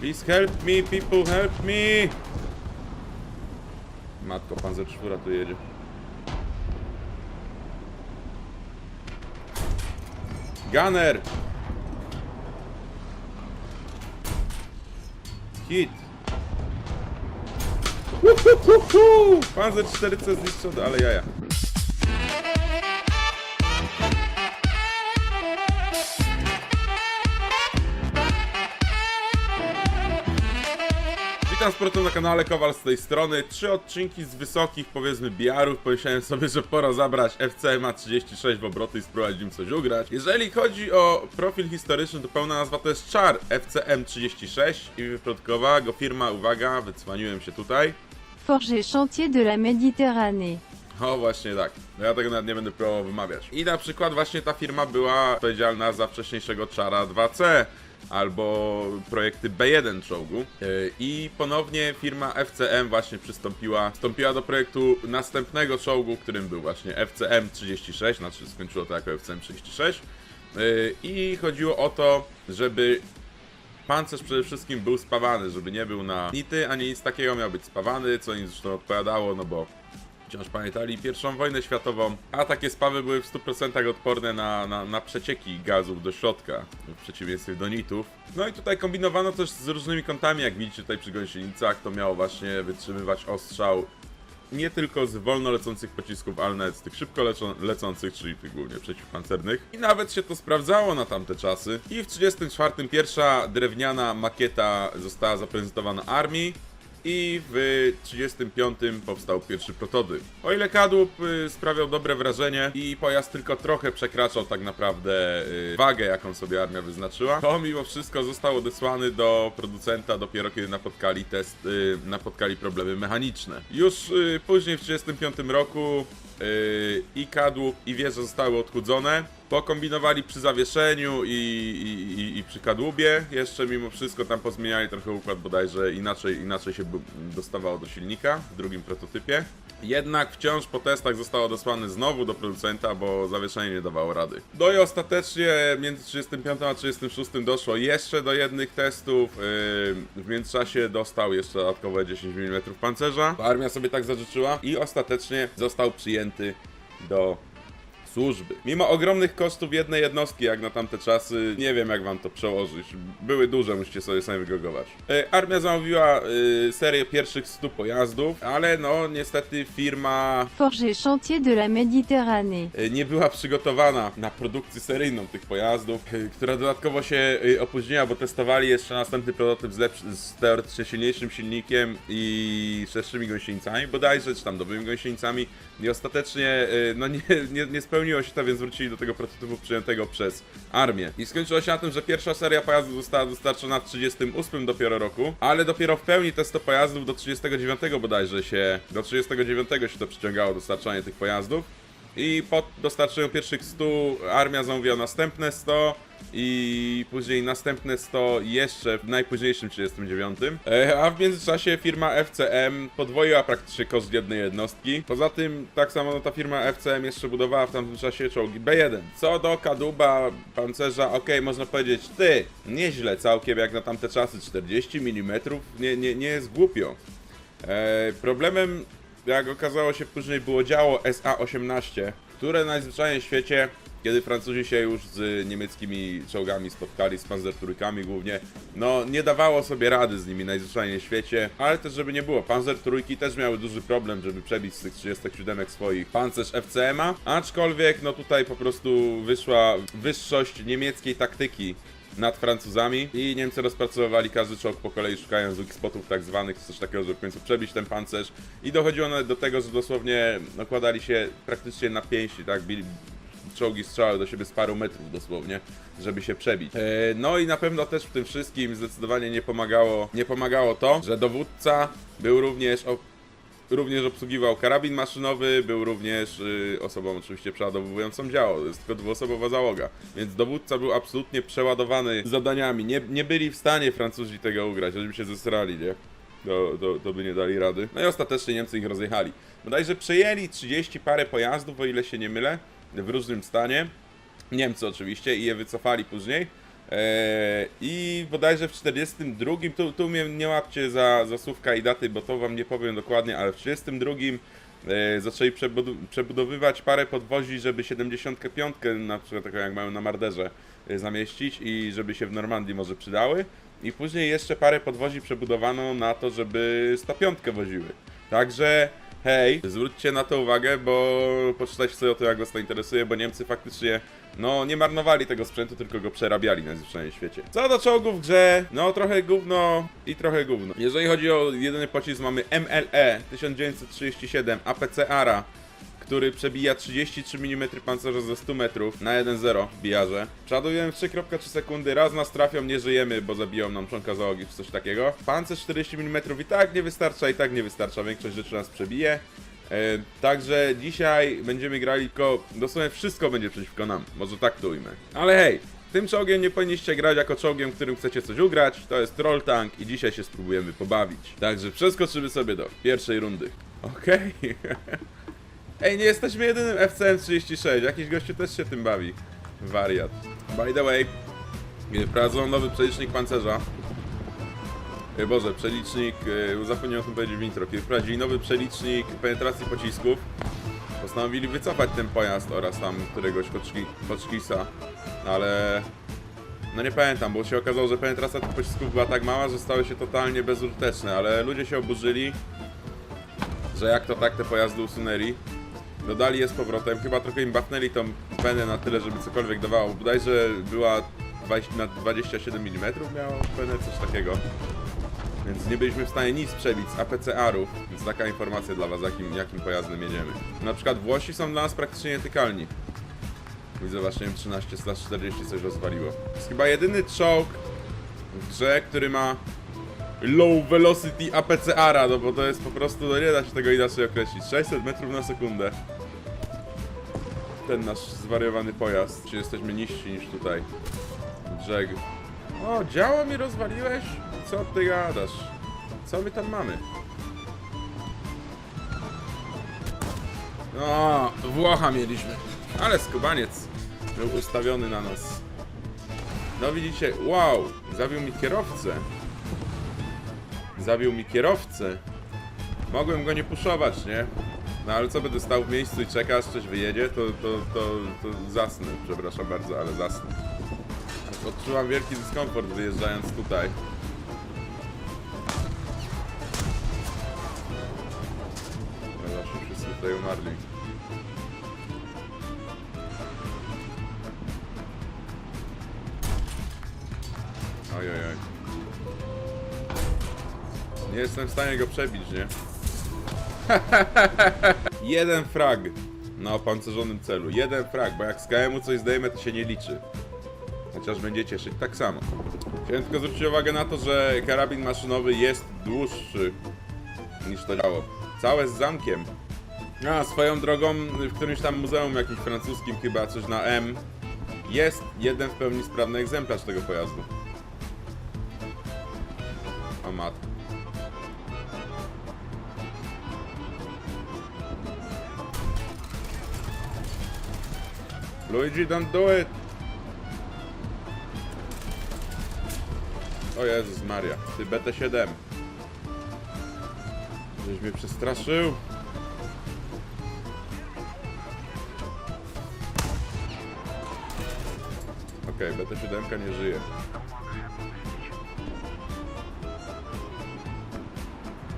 Please help me, people, help me! Matko, pan ze czwóra tu jedzie. Gunner! Hit! Uhuhuhu! Panzer 4C zniszczony, ale jaja. Witam z powrotem na kanale Kowal z tej strony. Trzy odcinki z wysokich, powiedzmy, biarów. Pomyślałem sobie, że pora zabrać FCMA 36 w obroty i spróbować im coś ugrać. Jeżeli chodzi o profil historyczny, to pełna nazwa to jest Char FCM 36 i wyprodukowała go firma, uwaga, wycwaniłem się tutaj. Forger chantier de la Méditerranée. O, właśnie tak. No ja tego nawet nie będę próbował wymawiać. I na przykład właśnie ta firma była odpowiedzialna za wcześniejszego Chara 2C albo projekty B1 czołgu. Yy, I ponownie firma FCM właśnie przystąpiła, wstąpiła do projektu następnego czołgu, którym był właśnie FCM 36, znaczy skończyło to jako FCM 36. Yy, I chodziło o to, żeby pancerz przede wszystkim był spawany, żeby nie był na nity, ani nic takiego, miał być spawany, co im zresztą odpowiadało, no bo wciąż pamiętali pierwszą wojnę światową, a takie spawy były w 100% odporne na, na, na przecieki gazów do środka, w przeciwieństwie do nitów. No i tutaj kombinowano też z różnymi kątami, jak widzicie tutaj przy gąsienicach, to miało właśnie wytrzymywać ostrzał nie tylko z wolno lecących pocisków, ale nawet z tych szybko lecą, lecących, czyli tych głównie przeciwpancernych. I nawet się to sprawdzało na tamte czasy. I w 34 pierwsza drewniana makieta została zaprezentowana armii. I w 35 powstał pierwszy prototyp. O ile kadłub y, sprawiał dobre wrażenie i pojazd tylko trochę przekraczał tak naprawdę y, wagę, jaką sobie armia wyznaczyła, to mimo wszystko został odesłany do producenta dopiero kiedy napotkali test, y, napotkali problemy mechaniczne. Już później w 35 roku i kadłub i wieże zostały odchudzone. Pokombinowali przy zawieszeniu i, i, i, przy kadłubie. Jeszcze mimo wszystko tam pozmieniali trochę układ bodajże inaczej, inaczej się dostawało do silnika w drugim prototypie. Jednak wciąż po testach został odesłany znowu do producenta, bo zawieszenie nie dawało rady. No i ostatecznie między 35 a 36 doszło jeszcze do jednych testów. Yy, w międzyczasie dostał jeszcze dodatkowe 10 mm pancerza. Armia sobie tak zażyczyła i ostatecznie został przyjęty do służby. Mimo ogromnych kosztów jednej jednostki, jak na tamte czasy, nie wiem jak wam to przełożyć. Były duże, musicie sobie sami wygogować. E, Armia zamówiła e, serię pierwszych 100 pojazdów, ale no niestety firma Forger chantier de la Méditerranée. e, nie była przygotowana na produkcję seryjną tych pojazdów, e, która dodatkowo się e, opóźniła, bo testowali jeszcze następny prototyp z, lepszy, z teoretycznie silniejszym silnikiem i szerszymi gąsienicami, bodajże, czy tam nowymi gąsienicami i ostatecznie e, no nie, nie, nie spełniło się to, więc wrócili do tego prototypu przyjętego przez armię. I skończyło się na tym, że pierwsza seria pojazdów została dostarczona w 38 dopiero roku, ale dopiero w pełni te 100 pojazdów do 39 bodajże się, do 39 się to przyciągało dostarczanie tych pojazdów. I po dostarczeniu pierwszych 100 armia zamówiła następne 100 i później następne 100 jeszcze w najpóźniejszym 39. E, a w międzyczasie firma FCM podwoiła praktycznie koszt jednej jednostki. Poza tym tak samo ta firma FCM jeszcze budowała w tamtym czasie czołgi B1. Co do kadłuba, pancerza, okej, można powiedzieć, ty, nieźle całkiem jak na tamte czasy, 40 mm, nie, nie, nie jest głupio. E, problemem jak okazało się później było działo SA-18, które najzwyczajniej w świecie, kiedy Francuzi się już z niemieckimi czołgami spotkali, z Panzer trójkami głównie, no nie dawało sobie rady z nimi najzwyczajniej w świecie, ale też żeby nie było, Panzer trójki też miały duży problem, żeby przebić z tych 37 swoich pancerz FCM-a, aczkolwiek no tutaj po prostu wyszła wyższość niemieckiej taktyki nad Francuzami i Niemcy rozpracowywali każdy czołg po kolei, szukając weak spotów tak zwanych, coś takiego, żeby w końcu przebić ten pancerz i dochodziło do tego, że dosłownie nakładali się praktycznie na pięści, tak, bili czołgi strzały do siebie z paru metrów dosłownie, żeby się przebić. E, no i na pewno też w tym wszystkim zdecydowanie nie pomagało, nie pomagało to, że dowódca był również również obsługiwał karabin maszynowy, był również y, osobą oczywiście przeładowującą działo, jest tylko dwuosobowa załoga, więc dowódca był absolutnie przeładowany zadaniami, nie, nie byli w stanie Francuzi tego ugrać, żeby się zesrali, nie? To, to, to by nie dali rady. No i ostatecznie Niemcy ich rozjechali. Bodajże przejęli 30 parę pojazdów, o ile się nie mylę, w różnym stanie. Niemcy oczywiście i je wycofali później. Eee, I bodajże w 42, tu, tu mnie nie łapcie za, za słówka i daty, bo to wam nie powiem dokładnie, ale w 32 e, zaczęli przebudowywać parę podwozi, żeby 75, na przykład taką jak mają na Marderze, e, zamieścić i żeby się w Normandii może przydały. I później jeszcze parę podwozi przebudowano na to, żeby 105 woziły. Także hej, zwróćcie na to uwagę, bo poczytajcie sobie o to, jak was to interesuje, bo Niemcy faktycznie, no, nie marnowali tego sprzętu, tylko go przerabiali najzwyczajniej w świecie. Co do czołgów w grze, no, trochę gówno i trochę gówno. Jeżeli chodzi o jedyny pocisk, mamy MLE 1937 APC ARA, który przebija 33 mm pancerza ze 100 metrów na 1-0 w bijarze. Przeładujemy w 3,3 sekundy, raz nas trafią, nie żyjemy, bo zabiją nam członka załogi czy coś takiego. Pancerz 40 mm i tak nie wystarcza, i tak nie wystarcza, większość rzeczy nas przebije. E, także dzisiaj będziemy grali tylko, dosłownie wszystko będzie przeciwko nam, może tak to ujmę. Ale hej, tym czołgiem nie powinniście grać jako czołgiem, którym chcecie coś ugrać, to jest Troll Tank i dzisiaj się spróbujemy pobawić. Także przeskoczymy sobie do pierwszej rundy. Okej. Ej, nie jesteśmy jedynym FCM36, jakiś gościu też się tym bawi. Wariat. By the way, wprowadzą nowy przelicznik pancerza. E, Boże, przelicznik, e, zapomniałem o tym powiedzieć w intro, kiedy wprowadzili nowy przelicznik penetracji pocisków, postanowili wycofać ten pojazd oraz tam któregoś Hotchki- Hotchkisa, ale no nie pamiętam, bo się okazało, że penetracja tych pocisków była tak mała, że stały się totalnie bezużyteczne, ale ludzie się oburzyli, że jak to tak te pojazdy usunęli. Dodali je z powrotem, chyba trochę im bafnęli tą penę na tyle, żeby cokolwiek dawało. Bodajże była 20, na 27 mm miała penę, coś takiego. Więc nie byliśmy w stanie nic przebić z APCR-ów, więc taka informacja dla was, jakim, jakim pojazdem jedziemy. Na przykład Włosi są dla nas praktycznie nietykalni. Widzę właśnie M13 40 coś rozwaliło. To jest chyba jedyny czołg w grze, który ma low velocity APCR-a, no bo to jest po prostu, no nie da się tego inaczej określić. 600 metrów na sekundę. Ten nasz zwariowany pojazd. Czy jesteśmy niżsi niż tutaj? Brzeg. O, działo mi rozwaliłeś? Co ty gadasz? Co my tam mamy? O, Włocha mieliśmy. Ale skubaniec był ustawiony na nas. No widzicie, wow, zabił mi kierowcę. Zabił mi kierowcę. Mogłem go nie puszować, nie? No ale co będę stał w miejscu i czekał, aż coś wyjedzie, to, to, to, to zasnę. Przepraszam bardzo, ale zasnę. Odczuwam wielki dyskomfort wyjeżdżając tutaj. No właśnie wszyscy tutaj umarli. Oj, oj, oj. Nie jestem w stanie go przebić, nie? Jeden frag na opancerzonym celu. Jeden frag, bo jak z KM-u coś zdejmę, to się nie liczy. Chociaż będzie cieszyć tak samo. Chciałem tylko zwrócić uwagę na to, że karabin maszynowy jest dłuższy niż to działo. Całe z zamkiem. A, swoją drogą, w którymś tam muzeum jakimś francuskim chyba, coś na M, jest jeden w pełni sprawny egzemplarz tego pojazdu. O matko. Luigi, don't do it! O Jezus Maria, ty BT7. Żeś mnie przestraszył. Okej, BT7 nie żyje.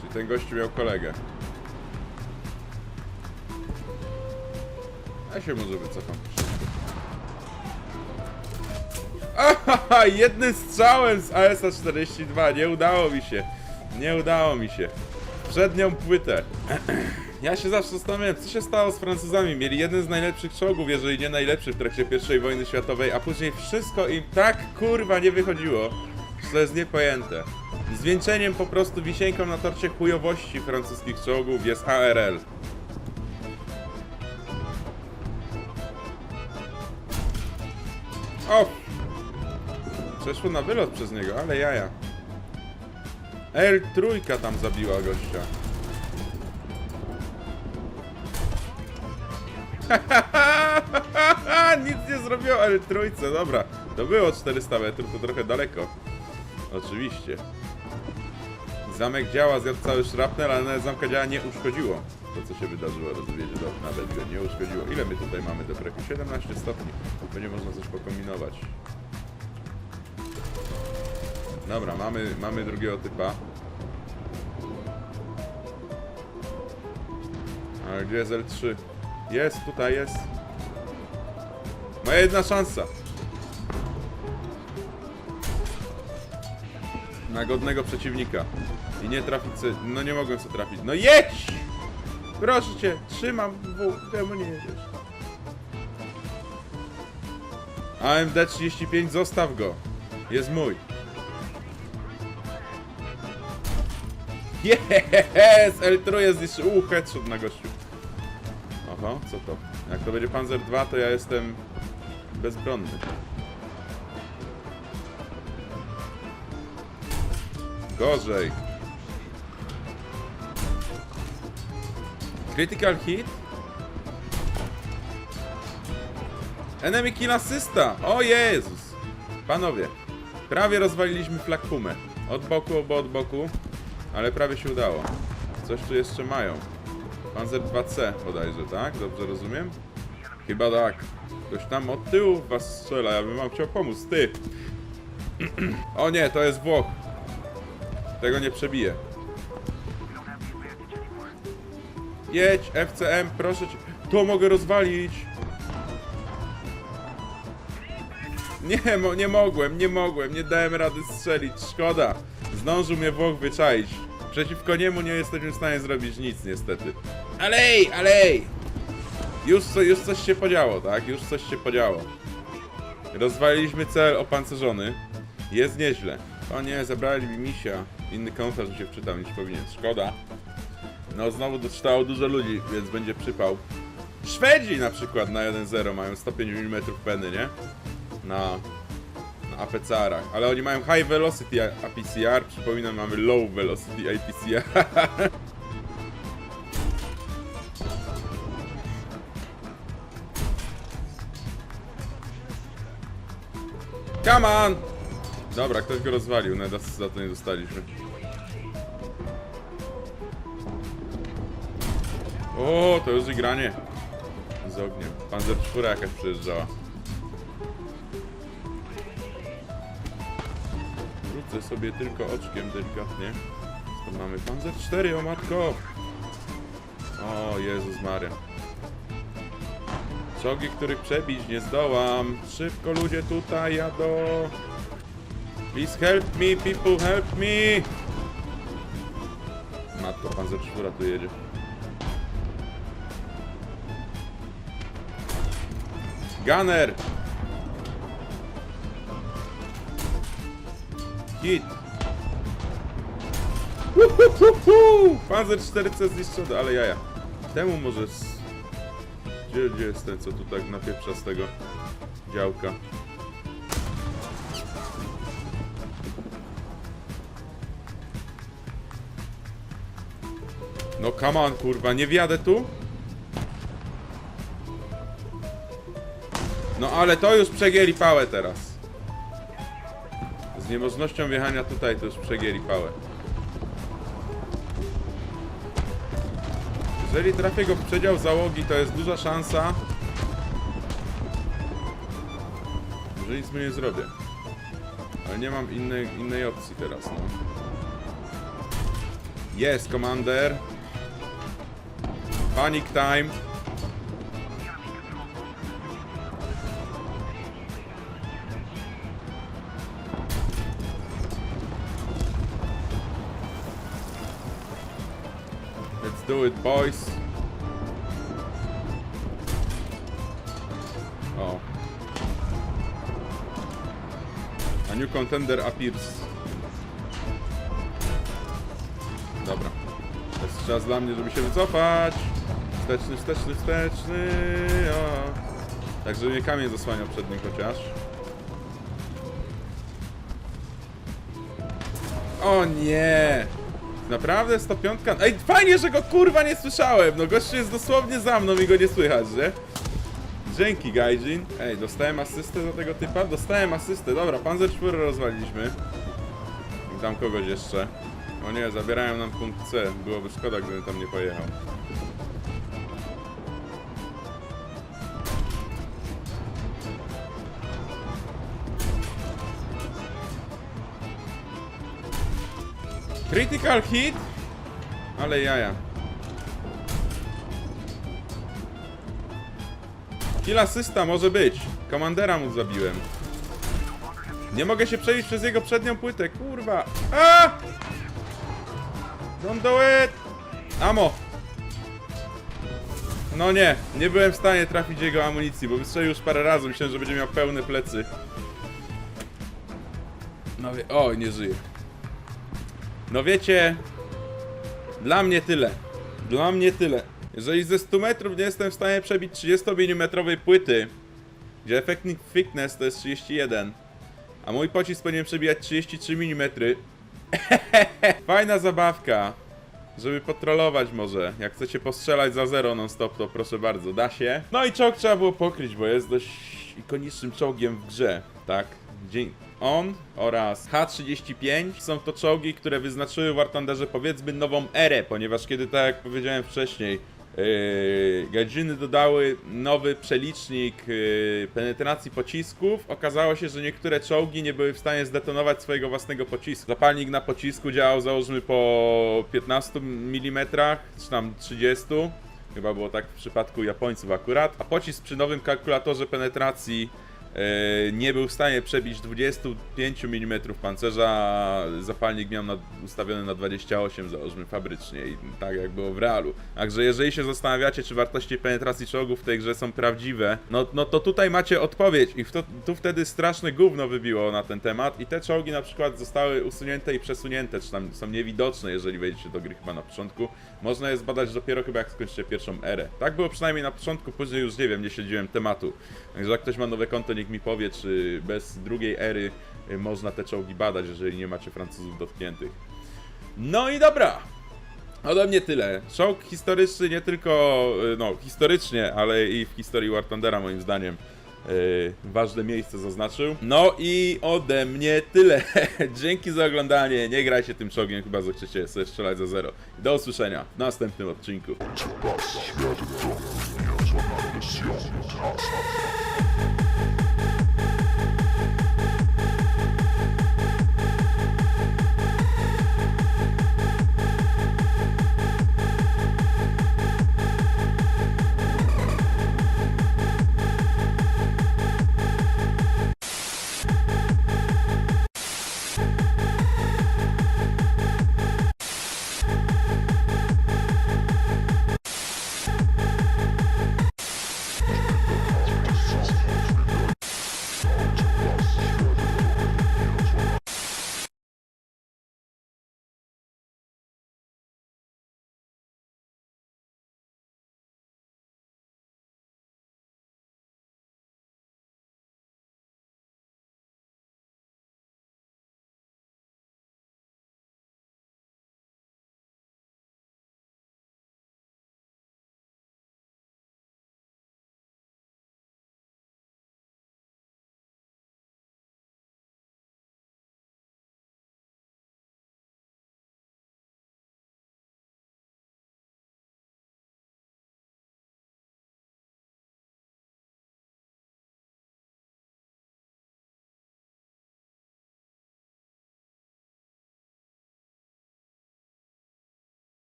Czyli ten gościu miał kolegę. Ja się może wycofam. Ahaha, jednym strzałem z AS-42, nie udało mi się. Nie udało mi się. Przednią płytę. Ja się zawsze zastanawiałem, co się stało z Francuzami. Mieli jeden z najlepszych czołgów, jeżeli nie najlepszy w trakcie I wojny światowej, a później wszystko im tak kurwa nie wychodziło, że to jest niepojęte. Zwieńczeniem po prostu wisienką na torcie chujowości francuskich czołgów jest ARL. O! Przeszło na wylot przez niego, ale jaja. L3 tam zabiła gościa. Nic nie zrobiło L3, dobra. To było 400 metrów, to trochę daleko. Oczywiście. Zamek działa, zjadł cały szrapnel, ale nawet zamka działa nie uszkodziło. To co się wydarzyło, rozwiedzie do, nawet go nie uszkodziło. Ile my tutaj mamy do breku? 17 stopni. Będzie można coś pokombinować. Dobra, mamy, mamy drugiego typa. Ale gdzie jest L3? Jest, tutaj jest. Moja jedna szansa. Na godnego przeciwnika. I nie trafić. No nie mogłem sobie trafić. No jedź! Proszę cię, trzymam w... Czemu nie jedziesz? AMD 35, zostaw go. Jest mój. Yes! L3 jest zniszczył. Uuu, headshot na gościu. Oho, co to? Jak to będzie Panzer 2, to ja jestem bezbronny. Gorzej. Critical hit? Enemy kill asysta! O Jezus! Panowie, prawie rozwaliliśmy flag pumę. Od boku, obo od boku, ale prawie się udało. Coś tu jeszcze mają. Panzer 2C bodajże, tak? Dobrze rozumiem? Chyba tak. Ktoś tam od tyłu was strzela, ja bym wam chciał pomóc, ty! o nie, to jest Włoch. Tego nie przebiję. Jedź, FCM, proszę cię. To mogę rozwalić. Nie, mo nie mogłem, nie mogłem, nie dałem rady strzelić, szkoda. Zdążył mnie Włoch wyczaić. Przeciwko niemu nie jesteśmy w stanie zrobić nic, niestety. Alej, alej! Już, co, już coś się podziało, tak? Już coś się podziało. Rozwaliliśmy cel opancerzony. Jest nieźle. O nie, zabrali mi misia. Inny komentarz mi się wczytał niż powinien. Szkoda. No znowu doczytało dużo ludzi, więc będzie przypał. Szwedzi na przykład na 1.0 mają 105 mm peny, nie? Na APCR-ach. Ale oni mają High Velocity APCR, przypominam, mamy Low Velocity APCR. Come on! Dobra, ktoś go rozwalił, no za- to nie dostaliśmy. O, to już granie. Z ogniem. Panzer 4 jakaś przyjeżdżała. Rzucę sobie tylko oczkiem delikatnie. To mamy Panzer 4, o matko! O Jezus Maria. Czołgi, których przebić nie zdołam. Szybko ludzie tutaj jadą. Please help me, people help me! Matko, Panzer 4 tu jedzie. Gunner! Hit! Uhuhuhu! Panzer 4C zniszczony, ale jaja. Temu może... s- Gdzie, gdzie jest ten, co tu tak napieprza z tego działka? No come on, kurwa, nie wjadę tu? No ale to już przegięli pałę teraz. Niemożnością wjechania tutaj to już przegięli pałę. Jeżeli trafię go w przedział załogi, to jest duża szansa, że nic mu nie zrobię. Ale nie mam innej, innej opcji teraz, no. Jest, commander. Panic time. Do it, boys. O. A new contender appears. Dobra. To jest czas dla mnie, żeby się wycofać. Wsteczny, wsteczny, wsteczny. O. Tak, żeby mnie kamień zasłaniał przed nim chociaż. O nie! Naprawdę 105? Ej, fajnie, że go kurwa nie słyszałem! No gościu jest dosłownie za mną i go nie słychać, że? Dzięki, Gaijin. Ej, dostałem asystę do tego typa? Dostałem asystę. Dobra, Panzer 4 rozwaliliśmy. I tam kogoś jeszcze. O nie, zabierają nam punkt C. Byłoby szkoda, gdybym tam nie pojechał. Critical hit? Ale jaja. Kill asysta może być. Komandera mu zabiłem. Nie mogę się przejść przez jego przednią płytę, kurwa. A! Don't do it! Amo! No nie, nie byłem w stanie trafić jego amunicji, bo wystrzelił już parę razy. Myślałem, że będzie miał pełne plecy. No wie... O, nie żyje. No wiecie, dla mnie tyle. Dla mnie tyle. Jeżeli ze 100 metrów nie jestem w stanie przebić 30 mm płyty, gdzie effective thickness to jest 31, a mój pocisk powinien przebijać 33 mm. Fajna zabawka. Żeby potrolować może. Jak chcecie postrzelać za zero non stop, to proszę bardzo, da się. No i czołg trzeba było pokryć, bo jest dość ikonicznym czołgiem w grze, tak? Dzień... On oraz H-35 są to czołgi, które wyznaczyły w War Thunderze powiedzmy nową erę, ponieważ kiedy, tak jak powiedziałem wcześniej, Yy, dodały nowy przelicznik yy, penetracji pocisków. Okazało się, że niektóre czołgi nie były w stanie zdetonować swojego własnego pocisku. Zapalnik na pocisku działał załóżmy po 15 mm, czy tam 30. Chyba było tak w przypadku Japońców akurat. A pocisk przy nowym kalkulatorze penetracji nie był w stanie przebić 25 mm pancerza, zapalnik miał ustawiony na 28 załóżmy fabrycznie i tak jak było w realu. Także jeżeli się zastanawiacie, czy wartości penetracji czołgów w tej grze są prawdziwe, no, no to tutaj macie odpowiedź i to, tu wtedy straszne gówno wybiło na ten temat i te czołgi na przykład zostały usunięte i przesunięte, czy tam są niewidoczne, jeżeli wejdziecie do gry chyba na początku. Można je zbadać dopiero chyba jak skończycie pierwszą erę. Tak było przynajmniej na początku, później już nie wiem, nie śledziłem tematu. Także jak ktoś ma nowe konto, niech mi powie, czy bez drugiej ery y, można te czołgi badać, jeżeli nie macie Francuzów dotkniętych. No i dobra! Ode mnie tyle. Czołg historyczny nie tylko, y, no historycznie, ale i w historii War Thundera moim zdaniem y, ważne miejsce zaznaczył. No i ode mnie tyle. Dzięki za oglądanie. Nie grajcie tym czołgiem, chyba że chcecie sobie strzelać za zero. Do usłyszenia w następnym odcinku.